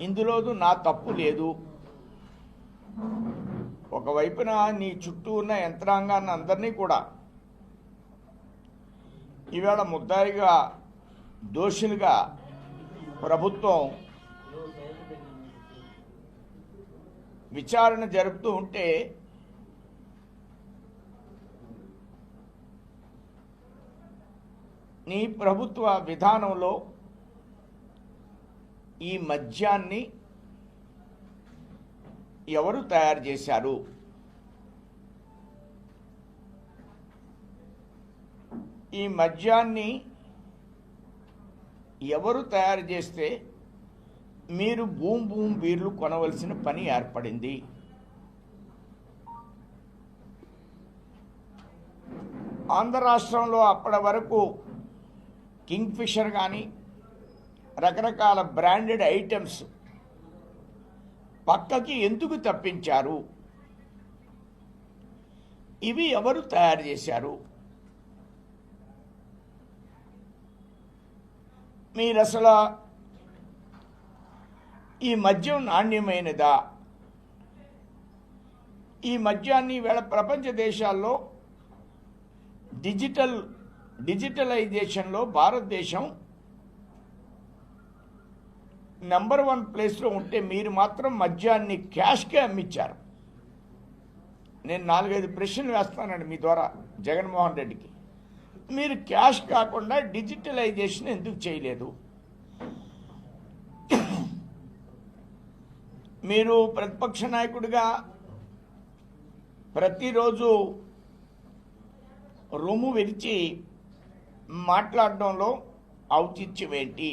ఇందులో నా తప్పు లేదు. ఒకవైపున నీ చుట్టూ ఉన్న యంత్రాంగాన్ని అందరినీ కూడా. ఈవేళ ముద్దాయిగా దోషులుగా ప్రభుత్వం విచారణ జరుపుతూ ఉంటే నీ ప్రభుత్వ విధానంలో ఈ మద్యాన్ని ఎవరు తయారు చేశారు? ఈ మద్యాన్ని ఎవరు తయారు చేస్తే మీరు భూమ్ భూమ్ బీర్లు కొనవలసిన పని ఏర్పడింది? ఆంధ్ర రాష్ట్రంలో అప్పటి వరకు కింగ్ఫిషర్ కానీ రకరకాల బ్రాండెడ్ ఐటమ్స్ పక్కకి ఎందుకు తప్పించారు? ఇవి ఎవరు తయారు చేశారు? మీరు అసలు ఈ మద్యం నాణ్యమైనదా? ఈ మద్యాన్ని వేళ ప్రపంచ దేశాల్లో డిజిటల్ డిజిటలైజేషన్లో భారతదేశం నెంబర్ వన్ ప్లేస్లో ఉంటే మీరు మాత్రం మద్యాన్ని క్యాష్కే అమ్మిచ్చారు. నేను నాలుగైదు ప్రశ్నలు వేస్తానండి మీ ద్వారా జగన్మోహన్ రెడ్డికి. మీరు క్యాష్ కాకుండా డిజిటలైజేషన్ ఎందుకు చేయలేదు? మీరు ప్రతిపక్ష నాయకుడిగా ప్రతిరోజు రొమ్ము విరిచి మాట్లాడడంలో ఔచిత్యం ఏంటి?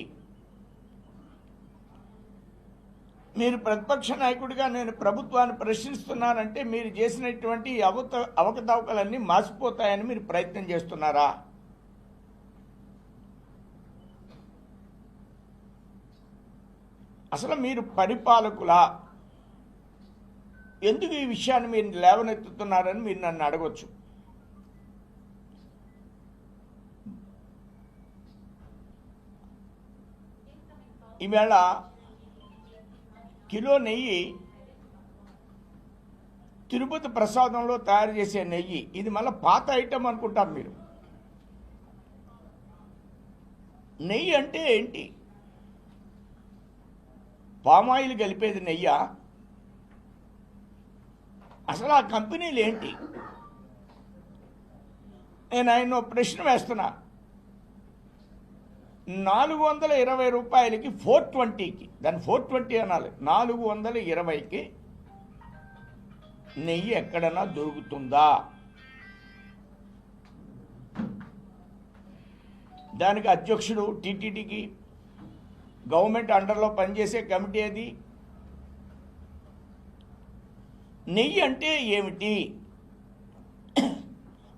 మీరు ప్రతిపక్ష నాయకుడిగా నేను ప్రభుత్వాన్ని ప్రశ్నిస్తున్నానంటే మీరు చేసినటువంటి అవత అవకతవకలన్నీ మాసిపోతాయని మీరు ప్రయత్నం చేస్తున్నారా? అసలు మీరు పరిపాలకులా? ఎందుకు ఈ విషయాన్ని మీరు లేవనెత్తుతున్నారని మీరు నన్ను అడగొచ్చు. ఈవేళ కిలో నెయ్యి తిరుపతి ప్రసాదంలో తయారు చేసే నెయ్యి. ఇది మళ్ళీ పాత ఐటెం అనుకుంటారు మీరు. నెయ్యి అంటే ఏంటి? పామాయిల్ కలిపేది నెయ్య? అసలు ఆ కంపెనీలు ఏంటి? నేను ఆయన ప్రశ్న వేస్తున్నా. నాలుగు వందల ఇరవై రూపాయలకి ఫోర్ ట్వంటీకి. దాన్ని ఫోర్ ట్వంటీ అనాలి. నాలుగు వందల ఇరవైకి నెయ్యి ఎక్కడన్నా దొరుకుతుందా? దానికి అధ్యక్షుడు టీటీడీకి గవర్నమెంట్ అండర్లో పనిచేసే కమిటీ అది. నెయ్యి అంటే ఏమిటి?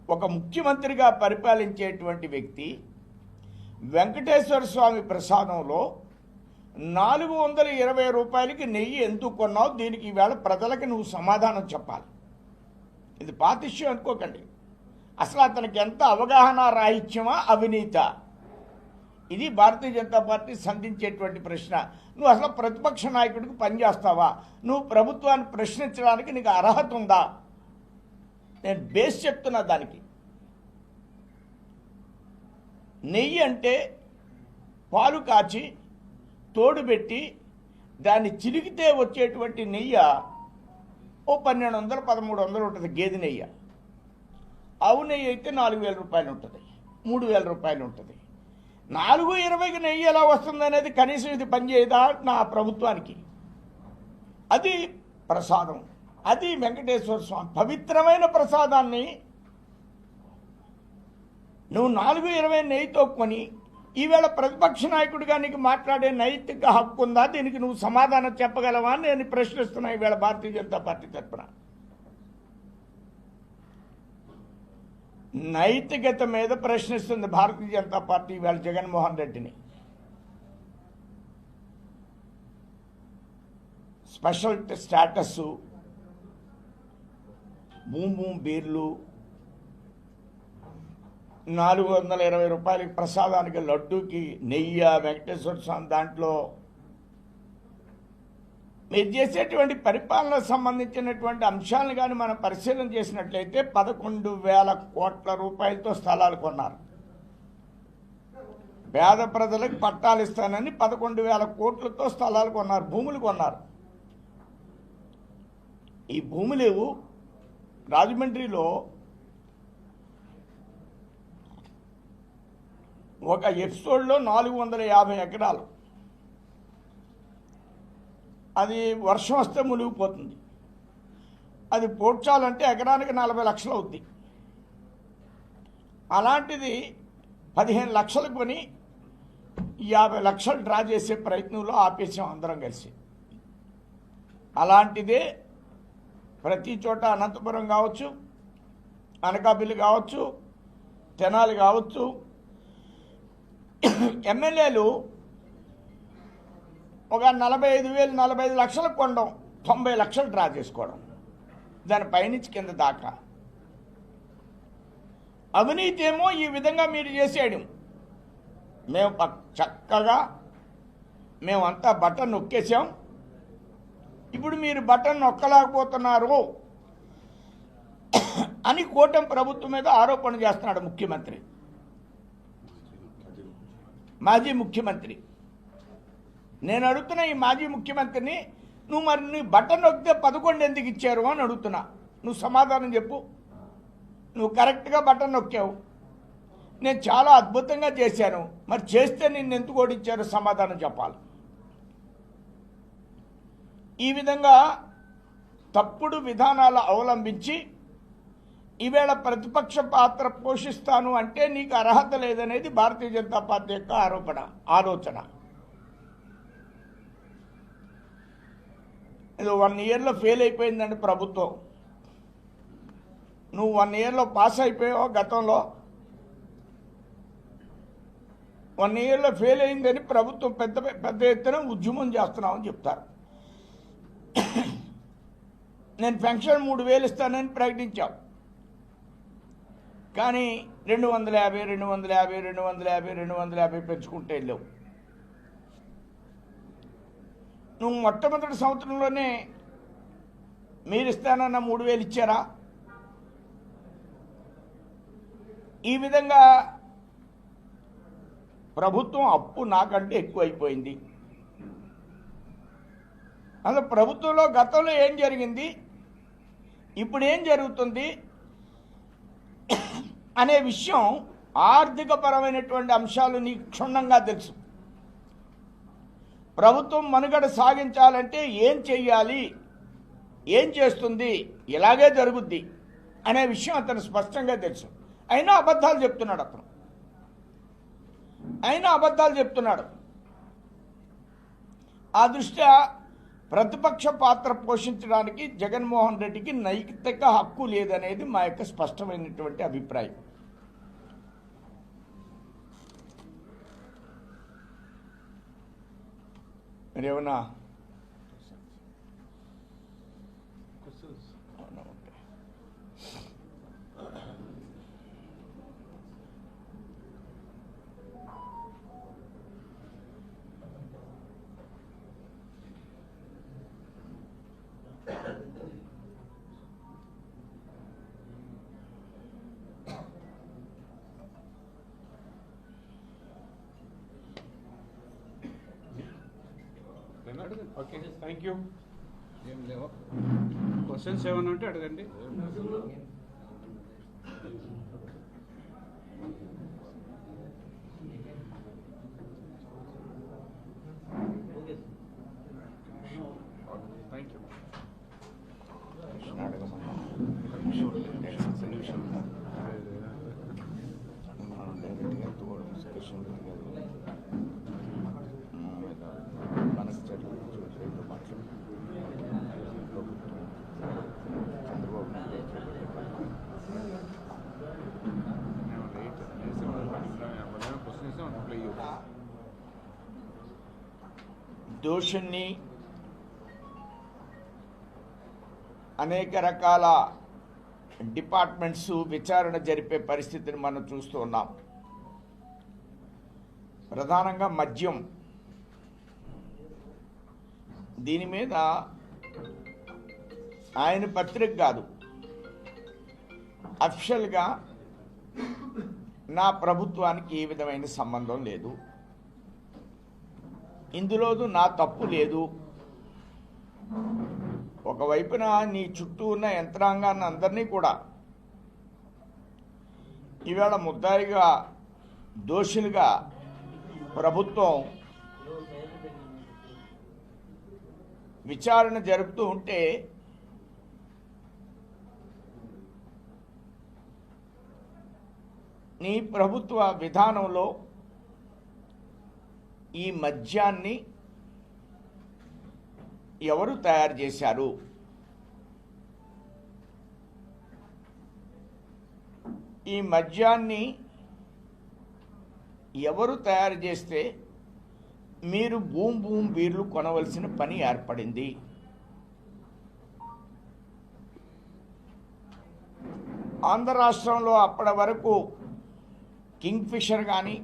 ఒక ముఖ్యమంత్రిగా పరిపాలించేటువంటి వ్యక్తి వెంకటేశ్వర స్వామి ప్రసాదంలో నాలుగు వందల ఇరవై రూపాయలకి నెయ్యి ఎందుకు కొన్నావు? దీనికి ఈవేళ ప్రజలకు నువ్వు సమాధానం చెప్పాలి. ఇది పాతిష్యం అనుకోకండి. అసలు అతనికి ఎంత అవగాహన రాహిత్యమా అవినీత? ఇది భారతీయ జనతా పార్టీ సంధించేటువంటి ప్రశ్న. నువ్వు అసలు ప్రతిపక్ష నాయకుడికి పనిచేస్తావా నువ్వు ప్రభుత్వాన్ని ప్రశ్నించడానికి నీకు అర్హత ఉందా? నేను బేస్ చెప్తున్నా దానికి. నెయ్యి అంటే పాలు కాచి తోడు పెట్టి దాన్ని చిలికితే వచ్చేటువంటి నెయ్యి ఓ పన్నెండు వందలు పదమూడు వందలు ఉంటుంది గేదె నెయ్యి. ఆవు నెయ్యి అయితే నాలుగు వేల రూపాయలు ఉంటుంది మూడు వేల రూపాయలు ఉంటుంది. నాలుగు ఇరవైకి నెయ్యి ఎలా వస్తుంది అనేది కనీసం ఇది పనిచేయదా నా ప్రభుత్వానికి? అది ప్రసాదం. అది వెంకటేశ్వర స్వామి పవిత్రమైన ప్రసాదాన్ని నువ్వు నాలుగు ఇరవై నెయ్యితో కొని ఈవేళ ప్రతిపక్ష నాయకుడిగా నీకు మాట్లాడే నైతిక హక్కు ఉందా? దీనికి నువ్వు సమాధానం చెప్పగలవా అని నేను ప్రశ్నిస్తున్నా ఈవేళ భారతీయ జనతా పార్టీ తరఫున నైతికత మీద ప్రశ్నిస్తుంది భారతీయ జనతా పార్టీ ఈవేళ జగన్మోహన్ రెడ్డిని. స్పెషల్ స్టేటస్ బూమ్ బూమ్ బీర్లు నాలుగు వందల ఇరవై రూపాయలకి ప్రసాదానికి లడ్డూకి నెయ్యి వెంకటేశ్వర స్వామి దాంట్లో. మీరు చేసేటువంటి పరిపాలన సంబంధించినటువంటి అంశాలను కానీ మనం పరిశీలన చేసినట్లయితే పదకొండు వేల కోట్ల రూపాయలతో స్థలాలు కొన్నారు. పేద ప్రజలకు పట్టాలు ఇస్తానని పదకొండు వేల కోట్లతో స్థలాలు కొన్నారు భూములు కొన్నారు. ఈ భూములు రాజమండ్రిలో ఒక ఎపిసోడ్లో నాలుగు వందల యాభై ఎకరాలు. అది వర్షం వస్తే మునిగిపోతుంది. అది పోడ్చాలంటే ఎకరానికి నలభై లక్షలు అవుద్ది. అలాంటిది పదిహేను లక్షలు కొని యాభై లక్షలు డ్రా చేసే ప్రయత్నంలో ఆపేసాం అందరం కలిసి. అలాంటిదే ప్రతి చోట అనంతపురం కావచ్చు అనకాపల్లి కావచ్చు తెనాలి కావచ్చు ఎమ్మెల్యేలు ఒక నలభై ఐదు వేలు నలభై ఐదు లక్షలు కొనడం తొంభై లక్షలు డ్రా చేసుకోవడం. దాని పైనుంచి కింద దాకా. అవినీతి ఏమో ఈ విధంగా మీరు చేసేయడం. మేము చక్కగా మేమంతా బటన్ నొక్కేసాం ఇప్పుడు మీరు బటన్ నొక్కలేకపోతున్నారు అని కూటమి ప్రభుత్వం మీద ఆరోపణ చేస్తున్నాడు ముఖ్యమంత్రి. మాజీ ముఖ్యమంత్రి. నేను అడుగుతున్న ఈ మాజీ ముఖ్యమంత్రిని నువ్వు మరి నీ బటన్ నొక్కితే పదకొండు ఎందుకు ఇచ్చారు? అని అడుగుతున్నా. నువ్వు సమాధానం చెప్పు. నువ్వు కరెక్ట్గా బటన్ నొక్కావు. నేను చాలా అద్భుతంగా చేశాను. మరి చేస్తే నిన్ను ఎందుకు ఓడించారో సమాధానం చెప్పాలి. ఈ విధంగా తప్పుడు విధానాలు అవలంబించి ఈవేళ ప్రతిపక్ష పాత్ర పోషిస్తాను అంటే నీకు అర్హత లేదనేది భారతీయ జనతా పార్టీ యొక్క ఆరోపణ ఆలోచన. ఇది వన్ ఇయర్లో ఫెయిల్ అయిపోయిందండి ప్రభుత్వం. నువ్వు వన్ ఇయర్లో పాస్ అయిపోయావు గతంలో. వన్ ఇయర్లో ఫెయిల్ అయిందని ప్రభుత్వం పెద్ద పెద్ద ఎత్తున ఉద్యమం చేస్తున్నామని చెప్తారు. నేను పెన్షన్ మూడు వేలు ఇస్తానని ప్రకటించావు. కానీ రెండు వందల యాభై రెండు వందల యాభై రెండు వందల యాభై రెండు వందల యాభై పెంచుకుంటే వెళ్ళావు నువ్వు మొట్టమొదటి సంవత్సరంలోనే మీరు ఇస్తానన్న మూడు వేలు ఇచ్చారా? ఈ విధంగా ప్రభుత్వం అప్పు నాకంటే ఎక్కువైపోయింది. అసలు ప్రభుత్వంలో గతంలో ఏం జరిగింది? ఇప్పుడు ఏం జరుగుతుంది? అనే విషయం ఆర్థికపరమైనటువంటి అంశాలు నీకు క్షుణ్ణంగా తెలుసు. ప్రభుత్వం మనుగడ సాగించాలంటే ఏం చెయ్యాలి? ఏం చేస్తుంది? ఇలాగే జరుగుద్ది అనే విషయం అతను స్పష్టంగా తెలుసు. అయినా అబద్ధాలు చెప్తున్నాడు అతను. అయినా అబద్ధాలు చెప్తున్నాడు. ఆ దృష్ట్యా ప్రతిపక్ష పాత్ర పోషించడానికి జగన్మోహన్ రెడ్డికి నైతిక హక్కు లేదనేది మా యొక్క స్పష్టమైనటువంటి అభిప్రాయం. మీరేమన్నా అవునా, ఓకే. ఓకే థ్యాంక్ యూ ఏం లేవు? క్వశ్చన్స్ ఏమైనా ఉంటే అడగండి థ్యాంక్ యూ ప్రశ్న అడగమన్నా. మనం డైరెక్ట్గా తోడు డిస్కషన్ లేదు. మ్మ్, ఇలా మనసు చర్యలు చూసేట్టు మాట్లాడు. ప్రభుత్వం చంద్రబాబు నాయుడు చేపట్టే పథకం. లేట్ క్వశ్చన్ ఇస్తే మనం ప్లే దోషుణ్ణి అనేక రకాల డిపార్ట్మెంట్స్ విచారణ జరిపే పరిస్థితిని మనం చూస్తూ ఉన్నాం. ప్రధానంగా మద్యం. దీని మీద ఆయన పత్రిక కాదు. అఫిషియల్గా నా ప్రభుత్వానికి ఏ విధమైన సంబంధం లేదు. ఇందులోదు నా తప్పు లేదు. ఒకవైపున నీ చుట్టూ ఉన్న యంత్రాంగాన్ని అందరినీ కూడా. ఈవేళ ముద్దాయిగా దోషులుగా ప్రభుత్వం విచారణ జరుపుతూ ఉంటే నీ ప్రభుత్వ విధానంలో ఈ మద్యాన్ని ఎవరు తయారు చేశారు? ఈ మద్యాన్ని ఎవరు తయారు చేస్తే మీరు భూమి భూమి బీర్లు కొనవలసిన పని ఏర్పడింది? ఆంధ్ర రాష్ట్రంలో అప్పటి వరకు కింగ్ఫిషర్ కానీ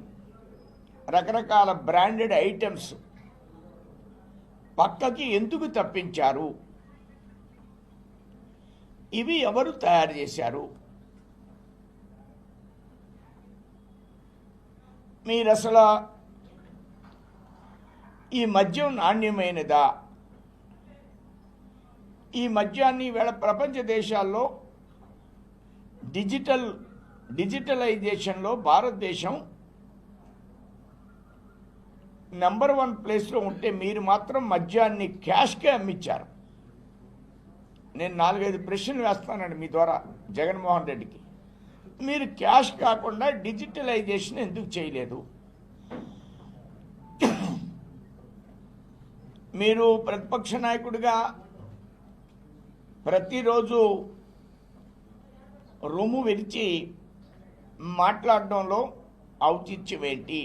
రకరకాల బ్రాండెడ్ ఐటమ్స్ పక్కకి ఎందుకు తప్పించారు? ఇవి ఎవరు తయారు చేశారు? మీరు అసలు ఈ మద్యం నాణ్యమైనదా? ఈ మద్యాన్ని ఈవేళ ప్రపంచ దేశాల్లో డిజిటల్ డిజిటలైజేషన్లో భారతదేశం నెంబర్ వన్ ప్లేస్లో ఉంటే మీరు మాత్రం మద్యాన్ని క్యాష్కే అమ్మించారు నేను నాలుగైదు ప్రశ్నలు వేస్తానండి మీ ద్వారా జగన్మోహన్ రెడ్డికి. మీరు క్యాష్ కాకుండా డిజిటలైజేషన్ ఎందుకు చేయలేదు? మీరు ప్రతిపక్ష నాయకుడిగా ప్రతిరోజు రొమ్ము విరిచి మాట్లాడడంలో ఔచిత్యం ఏంటి?